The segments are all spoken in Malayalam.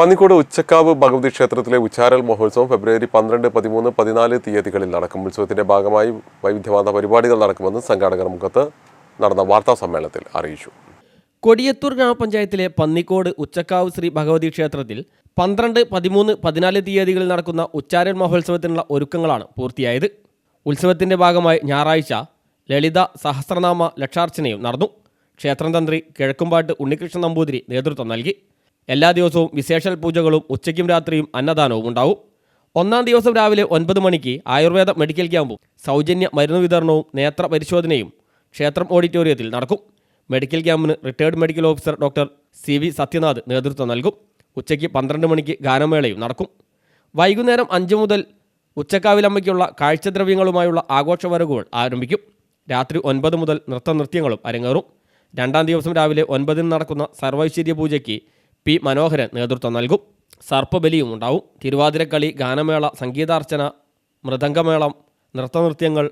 പന്നിക്കോട് ഉച്ചക്കാവ് ഭഗവതി ക്ഷേത്രത്തിലെ ഉച്ചാരൽ മഹോത്സവം ഫെബ്രുവരി പന്ത്രണ്ട് പതിമൂന്ന് പതിനാല് തീയതികളിൽ നടക്കും. ഉത്സവത്തിന്റെ ഭാഗമായി വൈവിധ്യമാർന്ന പരിപാടികൾ നടക്കുമെന്ന് സംഘാടകർ മുഖത്ത് നടന്ന വാർത്താ സമ്മേളനത്തിൽ അറിയിച്ചു. കൊടിയത്തൂർ ഗ്രാമപഞ്ചായത്തിലെ പന്നിക്കോട് ഉച്ചക്കാവ് ശ്രീ ഭഗവതി ക്ഷേത്രത്തിൽ പന്ത്രണ്ട് പതിമൂന്ന് പതിനാല് തീയതികളിൽ നടക്കുന്ന ഉച്ചാരൻ മഹോത്സവത്തിനുള്ള ഒരുക്കങ്ങളാണ് പൂർത്തിയായത്. ഉത്സവത്തിന്റെ ഭാഗമായി ഞായറാഴ്ച ലളിത സഹസ്രനാമ ലക്ഷാർച്ചനയും നടന്നു. ക്ഷേത്രം തന്ത്രി കിഴക്കുംപാട്ട് ഉണ്ണികൃഷ്ണൻ നമ്പൂതിരി നേതൃത്വം നൽകി. എല്ലാ ദിവസവും വിശേഷൽ പൂജകളും ഉച്ചയ്ക്കും രാത്രിയും അന്നദാനവും ഉണ്ടാവും. ഒന്നാം ദിവസം രാവിലെ ഒൻപത് മണിക്ക് ആയുർവേദ മെഡിക്കൽ ക്യാമ്പും സൗജന്യ മരുന്ന് വിതരണവും നേത്ര പരിശോധനയും ക്ഷേത്രം ഓഡിറ്റോറിയത്തിൽ നടക്കും. മെഡിക്കൽ ക്യാമ്പിന് retired medical officer doctor C V Sathyanath നേതൃത്വം നൽകും. ഉച്ചയ്ക്ക് പന്ത്രണ്ട് മണിക്ക് ഗാനമേളയും നടക്കും. വൈകുന്നേരം അഞ്ച് മുതൽ ഉച്ചക്കാവിലമ്മയ്ക്കുള്ള കാഴ്ചദ്രവ്യങ്ങളുമായുള്ള ആഘോഷവരവുകൾ ആരംഭിക്കും. രാത്രി ഒൻപത് മുതൽ നൃത്തനൃത്യങ്ങളും അരങ്ങേറും. രണ്ടാം ദിവസം രാവിലെ ഒൻപതിന് നടക്കുന്ന സർവൈശ്വര്യ പൂജയ്ക്ക് പി മനോഹരൻ നേതൃത്വം നൽകും. സർപ്പബലിയും ഉണ്ടാവും തിരുവാതിരക്കളി ഗാനമേള സംഗീതാർച്ചന മൃദംഗമേളം നൃത്തനൃത്യങ്ങൾ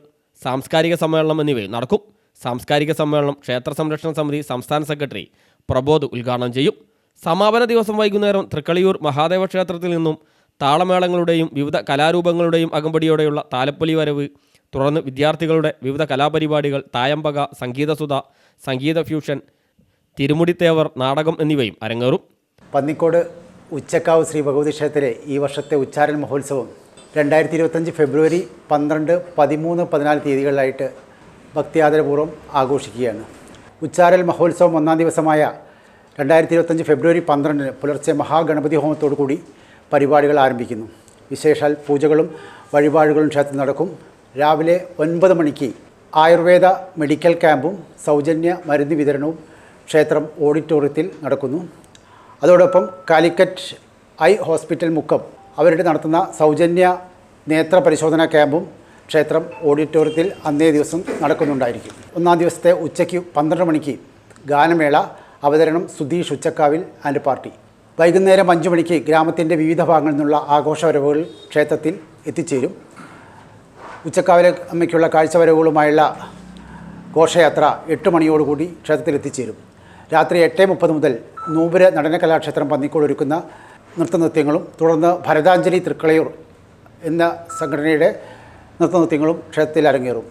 സാംസ്കാരിക സമ്മേളനം എന്നിവയും നടക്കും. സാംസ്കാരിക സമ്മേളനം ക്ഷേത്ര സംരക്ഷണ സമിതി സംസ്ഥാന സെക്രട്ടറി പ്രബോധ് ഉദ്ഘാടനം ചെയ്യും. സമാപന ദിവസം വൈകുന്നേരം തൃക്കളിയൂർ മഹാദേവ ക്ഷേത്രത്തിൽ നിന്നും താളമേളങ്ങളുടെയും വിവിധ കലാരൂപങ്ങളുടെയും അകമ്പടിയോടെയുള്ള താലപ്പൊലി വരവ് തുടർന്ന് വിദ്യാർത്ഥികളുടെ വിവിധ കലാപരിപാടികൾ തായമ്പക സംഗീതസുധ സംഗീത ഫ്യൂഷൻ തിരുമുടിത്തേവർ നാടകം എന്നിവയും അരങ്ങേറും. പന്നിക്കോട് ഉച്ചക്കാവ് ശ്രീ ഭഗവതി ക്ഷേത്രത്തിലെ ഈ വർഷത്തെ ഉച്ചാരൻ മഹോത്സവം രണ്ടായിരത്തി ഇരുപത്തഞ്ച് ഫെബ്രുവരി പന്ത്രണ്ട് പതിമൂന്ന് പതിനാല് തീയതികളിലായിട്ട് ഭക്തിയാദരപൂർവം ആഘോഷിക്കുകയാണ്. ഉച്ചാരൽ മഹോത്സവം ഒന്നാം ദിവസമായ രണ്ടായിരത്തി ഇരുപത്തഞ്ച് ഫെബ്രുവരി പന്ത്രണ്ടിന് പുലർച്ചെ മഹാഗണപതി ഹോമത്തോടു കൂടി പരിപാടികൾ ആരംഭിക്കുന്നു. വിശേഷാൽ പൂജകളും വഴിപാടുകളും ക്ഷേത്രത്തിൽ നടക്കും. രാവിലെ ഒൻപത് മണിക്ക് ആയുർവേദ മെഡിക്കൽ ക്യാമ്പും സൗജന്യ മരുന്ന് വിതരണവും ക്ഷേത്രം ഓഡിറ്റോറിയത്തിൽ നടക്കുന്നു. അതോടൊപ്പം കാലിക്കറ്റ് ഐ ഹോസ്പിറ്റൽ മുക്കം അവരുടെ നടത്തുന്ന സൗജന്യ നേത്ര പരിശോധനാ ക്യാമ്പും ക്ഷേത്രം ഓഡിറ്റോറിയത്തിൽ അന്നേ ദിവസം നടക്കുന്നുണ്ടായിരിക്കും. ഒന്നാം ദിവസത്തെ ഉച്ചയ്ക്ക് പന്ത്രണ്ട് മണിക്ക് ഗാനമേള അവതരണം സുധീഷ് ഉച്ചക്കാവിൽ ആൻഡ് പാർട്ടി. വൈകുന്നേരം അഞ്ച് മണിക്ക് ഗ്രാമത്തിന്റെ വിവിധ ഭാഗങ്ങളിൽ നിന്നുള്ള ആഘോഷവരവുകൾ ക്ഷേത്രത്തിൽ എത്തിച്ചേരും. ഉച്ചക്കാവിലെ അമ്മയ്ക്കുള്ള കാഴ്ചവരവുകളുമായുള്ള ഘോഷയാത്ര എട്ട് മണിയോടുകൂടി ക്ഷേത്രത്തിൽ എത്തിച്ചേരും. രാത്രി എട്ട് മുപ്പത് മുതൽ നൂപുര നടനകലാക്ഷേത്രം പന്നിക്കോട് ഒരുക്കുന്ന നൃത്തനൃത്യങ്ങളും തുടർന്ന് ഭരതാഞ്ജലി തൃക്കളയൂർ എന്ന സംഘടനയുടെ നൃത്തനൃത്യങ്ങളും ക്ഷേത്രത്തിൽ അരങ്ങേറും.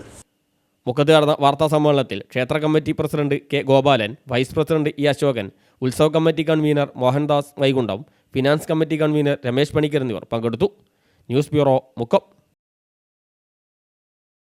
മുഖത്ത് നടന്ന വാർത്താ സമ്മേളനത്തിൽ ക്ഷേത്ര committee president K Gopalan vice president E Asokan ഉത്സവ committee convener Mohandas Vaikundam finance committee convener Ramesh Panicker എന്നിവർ പങ്കെടുത്തു. News bureau Mukkam.